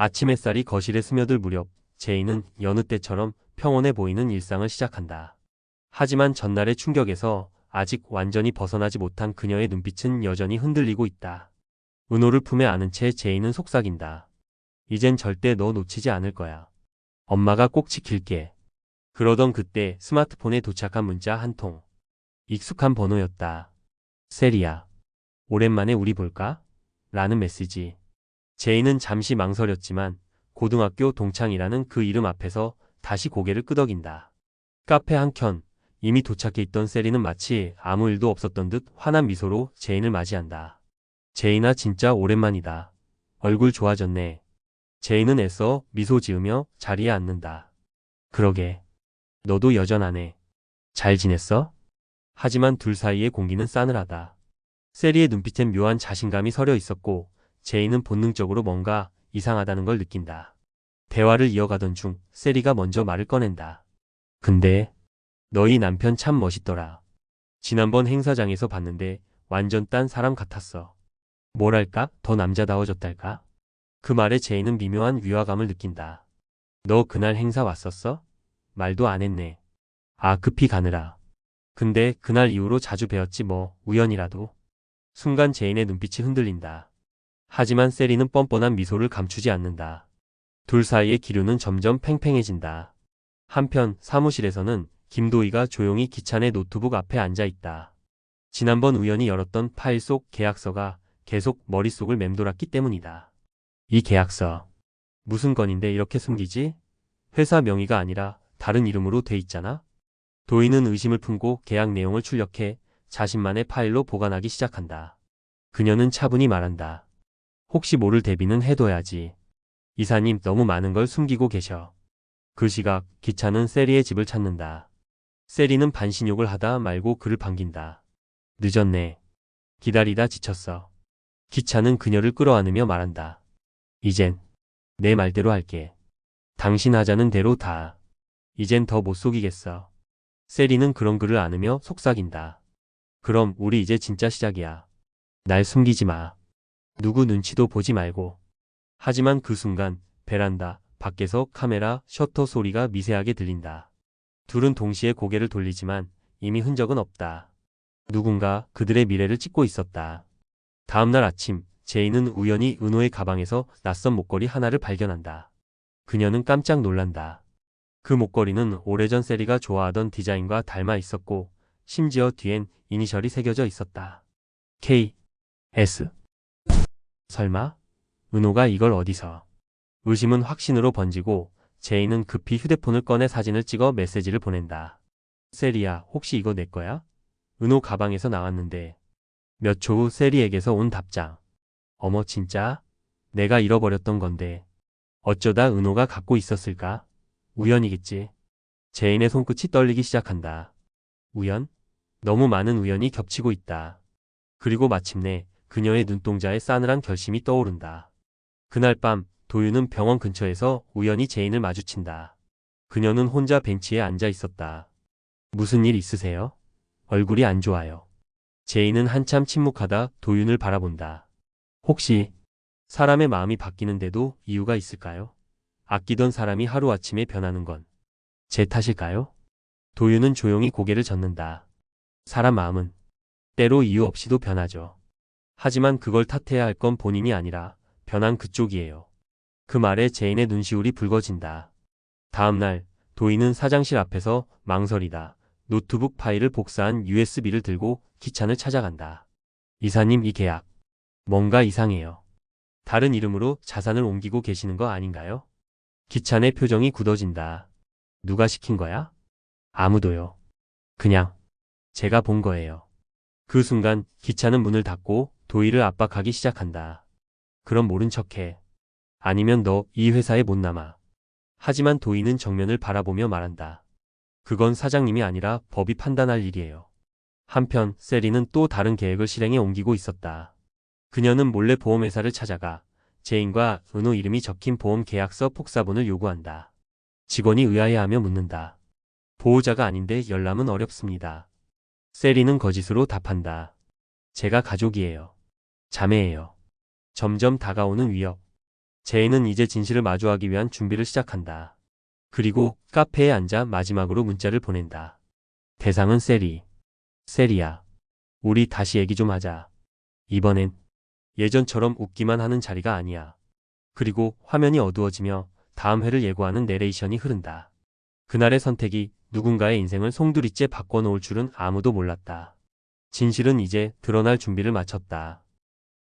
아침 햇살이 거실에 스며들 무렵 제이는 여느 때처럼 평온해 보이는 일상을 시작한다. 하지만 전날의 충격에서 아직 완전히 벗어나지 못한 그녀의 눈빛은 여전히 흔들리고 있다. 은호를 품에 안은 채 제이는 속삭인다. 이젠 절대 너 놓치지 않을 거야. 엄마가 꼭 지킬게. 그러던 그때 스마트폰에 도착한 문자 한 통. 익숙한 번호였다. 세리야. 오랜만에 우리 볼까? 라는 메시지. 제이는 잠시 망설였지만 고등학교 동창이라는 그 이름 앞에서 다시 고개를 끄덕인다. 카페 한켠 이미 도착해 있던 세리는 마치 아무 일도 없었던 듯 환한 미소로 제인을 맞이한다. 제인아 진짜 오랜만이다. 얼굴 좋아졌네. 제인은 애써 미소 지으며 자리에 앉는다. 그러게. 너도 여전하네. 잘 지냈어? 하지만 둘 사이의 공기는 싸늘하다. 세리의 눈빛엔 묘한 자신감이 서려 있었고 제인은 본능적으로 뭔가 이상하다는 걸 느낀다. 대화를 이어가던 중 세리가 먼저 말을 꺼낸다. 근데 너희 남편 참 멋있더라. 지난번 행사장에서 봤는데 완전 딴 사람 같았어. 뭐랄까 더 남자다워졌달까? 그 말에 제인은 미묘한 위화감을 느낀다. 너 그날 행사 왔었어? 말도 안 했네. 아 급히 가느라. 근데 그날 이후로 자주 뵈었지 뭐 우연이라도. 순간 제인의 눈빛이 흔들린다. 하지만 세리는 뻔뻔한 미소를 감추지 않는다. 둘 사이의 기류는 점점 팽팽해진다. 한편 사무실에서는 김도희가 조용히 기찬의 노트북 앞에 앉아 있다. 지난번 우연히 열었던 파일 속 계약서가 계속 머릿속을 맴돌았기 때문이다. 이 계약서. 무슨 건인데 이렇게 숨기지? 회사 명의가 아니라 다른 이름으로 돼 있잖아? 도희는 의심을 품고 계약 내용을 출력해 자신만의 파일로 보관하기 시작한다. 그녀는 차분히 말한다. 혹시 모를 대비는 해둬야지. 이사님 너무 많은 걸 숨기고 계셔. 그 시각 기차는 세리의 집을 찾는다. 세리는 반신욕을 하다 말고 그를 반긴다. 늦었네. 기다리다 지쳤어. 기차는 그녀를 끌어안으며 말한다. 이젠 내 말대로 할게. 당신 하자는 대로 다. 이젠 더 못 속이겠어. 세리는 그런 그를 안으며 속삭인다. 그럼 우리 이제 진짜 시작이야. 날 숨기지 마. 누구 눈치도 보지 말고. 하지만 그 순간 베란다 밖에서 카메라 셔터 소리가 미세하게 들린다. 둘은 동시에 고개를 돌리지만 이미 흔적은 없다. 누군가 그들의 미래를 찍고 있었다. 다음날 아침 제이는 우연히 은호의 가방에서 낯선 목걸이 하나를 발견한다. 그녀는 깜짝 놀란다. 그 목걸이는 오래전 세리가 좋아하던 디자인과 닮아 있었고 심지어 뒤엔 이니셜이 새겨져 있었다. K, S. 설마? 은호가 이걸 어디서? 의심은 확신으로 번지고 제이는 급히 휴대폰을 꺼내 사진을 찍어 메시지를 보낸다. 세리야, 혹시 이거 내 거야? 은호 가방에서 나왔는데 몇 초 후 세리에게서 온 답장. 어머 진짜? 내가 잃어버렸던 건데 어쩌다 은호가 갖고 있었을까? 우연이겠지. 제인의 손끝이 떨리기 시작한다. 우연? 너무 많은 우연이 겹치고 있다. 그리고 마침내 그녀의 눈동자에 싸늘한 결심이 떠오른다. 그날 밤 도유는 병원 근처에서 우연히 제인을 마주친다. 그녀는 혼자 벤치에 앉아 있었다. 무슨 일 있으세요? 얼굴이 안 좋아요. 제인은 한참 침묵하다 도윤을 바라본다. 혹시 사람의 마음이 바뀌는데도 이유가 있을까요? 아끼던 사람이 하루아침에 변하는 건 제 탓일까요? 도윤은 조용히 고개를 젓는다. 사람 마음은 때로 이유 없이도 변하죠. 하지만 그걸 탓해야 할 건 본인이 아니라 변한 그쪽이에요. 그 말에 제인의 눈시울이 붉어진다. 다음날 도희는 사장실 앞에서 망설이다. 노트북 파일을 복사한 USB를 들고 기찬을 찾아간다. 이사님 이 계약. 뭔가 이상해요. 다른 이름으로 자산을 옮기고 계시는 거 아닌가요? 기찬의 표정이 굳어진다. 누가 시킨 거야? 아무도요. 그냥 제가 본 거예요. 그 순간 기차는 문을 닫고 도희를 압박하기 시작한다. 그럼 모른 척해. 아니면 너 이 회사에 못 남아. 하지만 도희는 정면을 바라보며 말한다. 그건 사장님이 아니라 법이 판단할 일이에요. 한편 세리는 또 다른 계획을 실행에 옮기고 있었다. 그녀는 몰래 보험회사를 찾아가 제인과 은호 이름이 적힌 보험 계약서 폭사본을 요구한다. 직원이 의아해하며 묻는다. 보호자가 아닌데 열람은 어렵습니다. 세리는 거짓으로 답한다. 제가 가족이에요. 자매예요. 점점 다가오는 위협. 제이는 이제 진실을 마주하기 위한 준비를 시작한다. 그리고 카페에 앉아 마지막으로 문자를 보낸다. 대상은 세리. 세리야. 우리 다시 얘기 좀 하자. 이번엔 예전처럼 웃기만 하는 자리가 아니야. 그리고 화면이 어두워지며 다음 회를 예고하는 내레이션이 흐른다. 그날의 선택이 누군가의 인생을 송두리째 바꿔놓을 줄은 아무도 몰랐다. 진실은 이제 드러날 준비를 마쳤다.